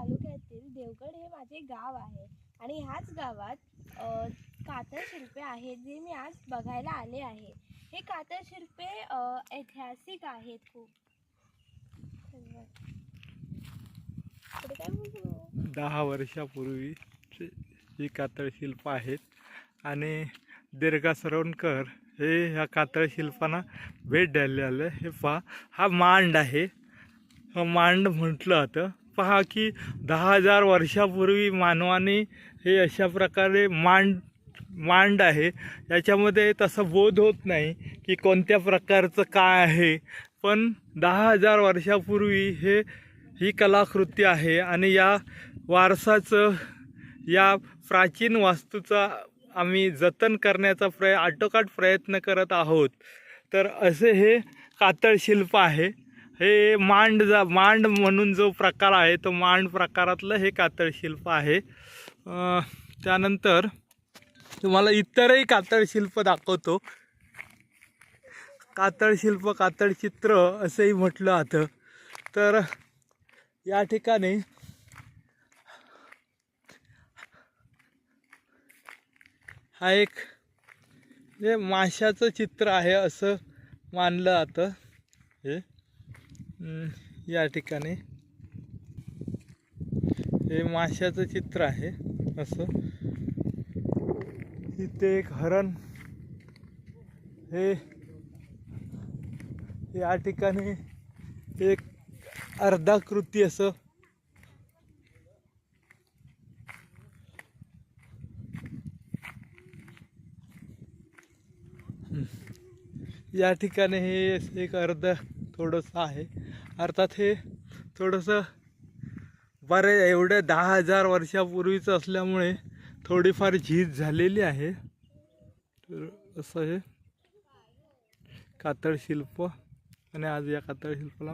तालुक्यातील देवगड हे माझे गाव आहे. आणि ह्याच गावात कातर शिल्पे आहेत जी मी आज बघायला आले आहे. हे कातर शिल्पे ऐतिहासिक आहेत खूप. दहा वर्षापूर्वी ही कातळ शिल्प आहेत. आणि दीर्घा सरवणकर हे ह्या कातळ शिल्पांना भेट द्यायला आले. हे पहा हा मांड आहे. हा मांड म्हटलं जातं. पहा की दहा हजार वर्षापूर्वी मानवाने हे अशा प्रकारे मांड मांड आहे. याच्यामध्ये तसं बोध होत नाही की कोणत्या प्रकारचं काय आहे. पण दहा हजार वर्षापूर्वी हे ही कलाकृती आहे आणि या वारसाचं या प्राचीन वास्तूचा आम्ही जतन करण्याचा प्रय आटोकाट प्रयत्न करत आहोत. तर असे हे कातळ शिल्प आहे. हे मांड जा मांड म्हणून जो प्रकार आहे तो मांड प्रकारातलं हे कातळ शिल्प आहे. त्यानंतर तुम्हाला इतरही कातळ शिल्प दाखवतो. कातळ शिल्प कातळ चित्र असंही म्हटलं जातं. तर या ठिकाणी हा एक जे माशाचं चित्र आहे असं मानलं जातं. हे या ठिकाणी. हे माशाचं चित्र आहे असं. इथे एक हरण. हे या ठिकाणी एक अर्धाकृती असं. या ठिकाणी हे एक अर्ध थोडंसं आहे. अर्थात हे थोडंसं बरे एवढ्या दहा हजार वर्षापूर्वीचं असल्यामुळे थोडीफार झीज झालेली आहे. तर असं हे कातळ शिल्प आणि आज या कातळ शिल्पाला